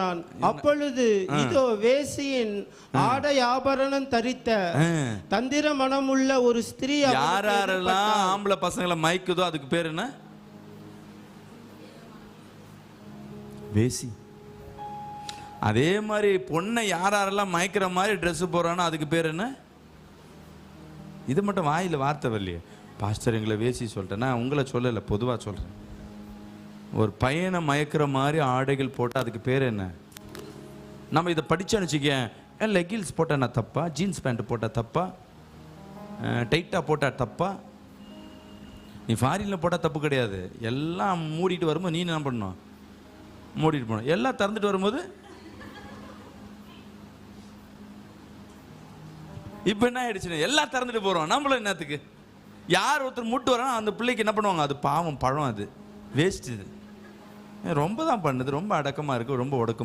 போனான் அப்பொழுது இதோ வேசியின் ஆடை ஆபரணம் தரித்த. தந்திர மனமுள்ள ஒரு ஸ்திரீ யார் யாரெல்லாம். ஆம்பளை பசங்களை மயக்குதோ அதுக்கு பேர் என்ன? வேசி. அதே மாதிரி பொண்ணை யார் யாரெல்லாம் மயக்கிற மாதிரி Dress போடுறானோ அதுக்கு பேர் என்ன? இது மட்டும் வாயில் வார்த்தை வரலையே. பாஸ்டர் எங்களை வேசி சொல்லிட்டேன். நான் உங்களை சொல்லலை பொதுவாக சொல்கிறேன் ஒரு பையனை மயக்கிற மாதிரி ஆடைகள் போட்டால் அதுக்கு பேர் என்ன? நம்ம இதை படித்தோன்னு வச்சுக்க லெகில்ஸ் போட்டால் நான் தப்பா? ஜீன்ஸ் பேண்ட் போட்டால் தப்பா? டைட்டாக போட்டால் தப்பா? நீ ஃபாரினில் போட்டால் தப்பு கிடையாது. எல்லாம் மூடிட்டு வரும்போது நீ என்ன பண்ணணும்? மூடிட்டு போகணும் எல்லாம் திறந்துட்டு வரும்போது? இப்போ என்ன ஆயிடுச்சுன்னு எல்லாம் திறந்துட்டு போகிறோம் நம்மளும் என்னத்துக்கு? யார் ஒருத்தர் மூட்டு வரானோ அந்த பிள்ளைக்கு என்ன பண்ணுவாங்க? அது பாவம் பழம் அது. வேஸ்ட் இது. ரொம்ப தான் பண்ணுது. ரொம்ப அடக்கமாக இருக்குது ரொம்ப ஒடுக்கம்